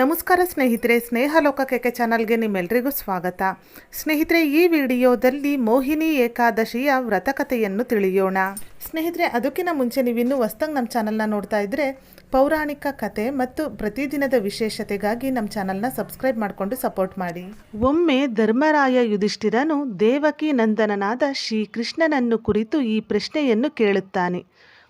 ನಮಸ್ಕಾರ ಸ್ನೇಹಿತರೆ, ಸ್ನೇಹ ಲೋಕಕ್ಕೆ ಚಾನಲ್ಗೆ ನಿಮ್ಮೆಲ್ಲರಿಗೂ ಸ್ವಾಗತ. ಸ್ನೇಹಿತರೆ, ಈ ವಿಡಿಯೋದಲ್ಲಿ ಮೋಹಿನಿ ಏಕಾದಶಿಯ ವ್ರತಕಥೆಯನ್ನು ತಿಳಿಯೋಣ. ಸ್ನೇಹಿತರೆ, ಅದಕ್ಕಿಂತ ಮುಂಚೆ ನೀವಿನ್ನೂ ಹೊಸ್ದಾಗಿ ನಮ್ಮ ಚಾನಲ್ನ ನೋಡ್ತಾ ಇದ್ದರೆ ಪೌರಾಣಿಕ ಕತೆ ಮತ್ತು ಪ್ರತಿದಿನದ ವಿಶೇಷತೆಗಾಗಿ ನಮ್ಮ ಚಾನಲ್ನ ಸಬ್ಸ್ಕ್ರೈಬ್ ಮಾಡಿಕೊಂಡು ಸಪೋರ್ಟ್ ಮಾಡಿ. ಒಮ್ಮೆ ಧರ್ಮರಾಯ ಯುಧಿಷ್ಠಿರನು ದೇವಕಿ ನಂದನನಾದ ಶ್ರೀಕೃಷ್ಣನನ್ನು ಕುರಿತು ಈ ಪ್ರಶ್ನೆಯನ್ನು ಕೇಳುತ್ತಾನೆ.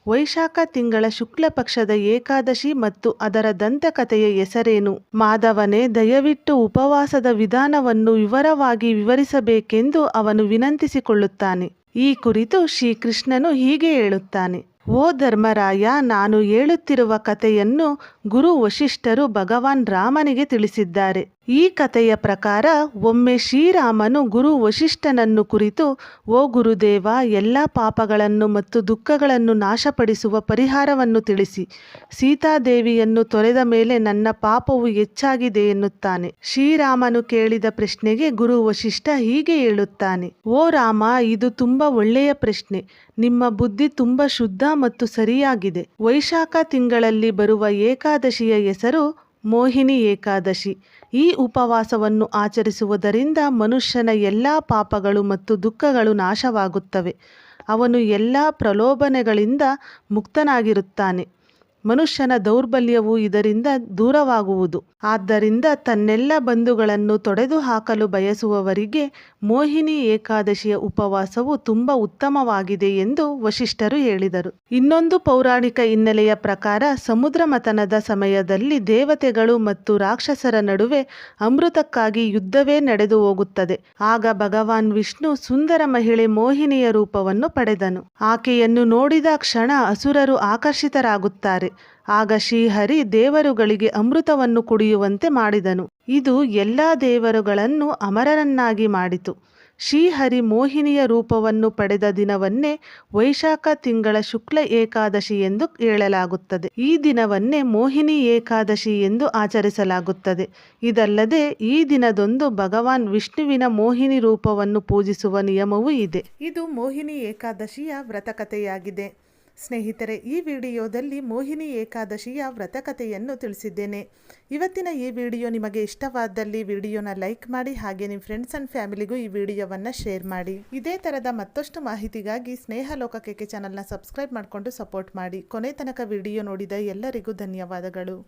ವೈಶಾಖ ತಿಂಗಳ ಶುಕ್ಲ ಪಕ್ಷದ ಏಕಾದಶಿ ಮತ್ತು ಅದರ ದಂತಕಥೆಯ ಹೆಸರೇನು? ಮಾಧವನೇ, ದಯವಿಟ್ಟು ಉಪವಾಸದ ವಿಧಾನವನ್ನು ವಿವರವಾಗಿ ವಿವರಿಸಬೇಕೆಂದು ಅವನು ವಿನಂತಿಸಿಕೊಳ್ಳುತ್ತಾನೆ. ಈ ಕುರಿತು ಶ್ರೀಕೃಷ್ಣನು ಹೀಗೆ ಹೇಳುತ್ತಾನೆ. ಓ ಧರ್ಮರಾಯ, ನಾನು ಹೇಳುತ್ತಿರುವ ಕಥೆಯನ್ನು ಗುರು ವಶಿಷ್ಠರು ಭಗವಾನ್ ರಾಮನಿಗೆ ತಿಳಿಸಿದ್ದಾರೆ. ಈ ಕಥೆಯ ಪ್ರಕಾರ ಒಮ್ಮೆ ಶ್ರೀರಾಮನು ಗುರು ವಶಿಷ್ಠನನ್ನು ಕುರಿತು, ಓ ಗುರುದೇವ, ಎಲ್ಲ ಪಾಪಗಳನ್ನು ಮತ್ತು ದುಃಖಗಳನ್ನು ನಾಶಪಡಿಸುವ ಪರಿಹಾರವನ್ನು ತಿಳಿಸಿ. ಸೀತಾದೇವಿಯನ್ನು ತೊರೆದ ಮೇಲೆ ನನ್ನ ಪಾಪವು ಹೆಚ್ಚಾಗಿದೆ ಎನ್ನುತ್ತಾನೆ. ಶ್ರೀರಾಮನು ಕೇಳಿದ ಪ್ರಶ್ನೆಗೆ ಗುರು ವಶಿಷ್ಠ ಹೀಗೆ ಹೇಳುತ್ತಾನೆ. ಓ ರಾಮ, ಇದು ತುಂಬ ಒಳ್ಳೆಯ ಪ್ರಶ್ನೆ. ನಿಮ್ಮ ಬುದ್ಧಿ ತುಂಬ ಶುದ್ಧ ಮತ್ತು ಸರಿಯಾಗಿದೆ. ವೈಶಾಖ ತಿಂಗಳಲ್ಲಿ ಬರುವ ಏಕಾದಶಿಯ ಹೆಸರು ಮೋಹಿನಿ ಏಕಾದಶಿ. ಈ ಉಪವಾಸವನ್ನು ಆಚರಿಸುವುದರಿಂದ ಮನುಷ್ಯನ ಎಲ್ಲ ಪಾಪಗಳು ಮತ್ತು ದುಃಖಗಳು ನಾಶವಾಗುತ್ತವೆ. ಅವನು ಎಲ್ಲ ಪ್ರಲೋಭನೆಗಳಿಂದ ಮುಕ್ತನಾಗಿರುತ್ತಾನೆ. ಮನುಷ್ಯನ ದೌರ್ಬಲ್ಯವು ಇದರಿಂದ ದೂರವಾಗುವುದು. ಆದ್ದರಿಂದ ತನ್ನೆಲ್ಲ ಬಂಧುಗಳನ್ನು ತೊಡೆದು ಹಾಕಲು ಬಯಸುವವರಿಗೆ ಮೋಹಿನಿ ಏಕಾದಶಿಯ ಉಪವಾಸವು ತುಂಬ ಉತ್ತಮವಾಗಿದೆ ಎಂದು ವಶಿಷ್ಠರು ಹೇಳಿದರು. ಇನ್ನೊಂದು ಪೌರಾಣಿಕ ಹಿನ್ನೆಲೆಯ ಪ್ರಕಾರ ಸಮುದ್ರ ಮತನದ ಸಮಯದಲ್ಲಿ ದೇವತೆಗಳು ಮತ್ತು ರಾಕ್ಷಸರ ನಡುವೆ ಅಮೃತಕ್ಕಾಗಿ ಯುದ್ಧವೇ ನಡೆದು ಹೋಗುತ್ತದೆ. ಆಗ ಭಗವಾನ್ ವಿಷ್ಣು ಸುಂದರ ಮಹಿಳೆ ಮೋಹಿನಿಯ ರೂಪವನ್ನು ಪಡೆದನು. ಆಕೆಯನ್ನು ನೋಡಿದ ಕ್ಷಣ ಅಸುರರು ಆಕರ್ಷಿತರಾಗುತ್ತಾರೆ. ಆಗ ಶ್ರೀಹರಿ ದೇವರುಗಳಿಗೆ ಅಮೃತವನ್ನು ಕುಡಿಯುವಂತೆ ಮಾಡಿದನು. ಇದು ಎಲ್ಲ ದೇವರುಗಳನ್ನು ಅಮರರನ್ನಾಗಿ ಮಾಡಿತು. ಶ್ರೀಹರಿ ಮೋಹಿನಿಯ ರೂಪವನ್ನು ಪಡೆದ ದಿನವನ್ನೇ ವೈಶಾಖ ತಿಂಗಳ ಶುಕ್ಲ ಏಕಾದಶಿ ಎಂದು ಹೇಳಲಾಗುತ್ತದೆ. ಈ ದಿನವನ್ನೇ ಮೋಹಿನಿ ಏಕಾದಶಿ ಎಂದು ಆಚರಿಸಲಾಗುತ್ತದೆ. ಇದಲ್ಲದೆ ಈ ದಿನದೊಂದು ಭಗವಾನ್ ವಿಷ್ಣುವಿನ ಮೋಹಿನಿ ರೂಪವನ್ನು ಪೂಜಿಸುವ ನಿಯಮವೂ ಇದೆ. ಇದು ಮೋಹಿನಿ ಏಕಾದಶಿಯ ವ್ರತಕಥೆಯಾಗಿದೆ. ಸ್ನೇಹಿತರೆ, ಈ ವಿಡಿಯೋದಲ್ಲಿ ಮೋಹಿನಿ ಏಕಾದಶಿಯ ವ್ರತಕಥೆಯನ್ನು ತಿಳಿಸಿದ್ದೇನೆ. ಇವತ್ತಿನ ಈ ವಿಡಿಯೋ ನಿಮಗೆ ಇಷ್ಟವಾದಲ್ಲಿ ವಿಡಿಯೋನ ಲೈಕ್ ಮಾಡಿ ಹಾಗೆ ನಿಮ್ಮ ಫ್ರೆಂಡ್ಸ್ ಆ್ಯಂಡ್ ಫ್ಯಾಮಿಲಿಗೂ ಈ ವಿಡಿಯೋವನ್ನು ಶೇರ್ ಮಾಡಿ. ಇದೇ ಥರದ ಮತ್ತಷ್ಟು ಮಾಹಿತಿಗಾಗಿ ಸ್ನೇಹ ಲೋಕಕ್ಕೆ ಚಾನಲ್ನ ಸಬ್ಸ್ಕ್ರೈಬ್ ಮಾಡಿಕೊಂಡು ಸಪೋರ್ಟ್ ಮಾಡಿ. ಕೊನೆ ತನಕ ವಿಡಿಯೋ ನೋಡಿದ ಎಲ್ಲರಿಗೂ ಧನ್ಯವಾದಗಳು.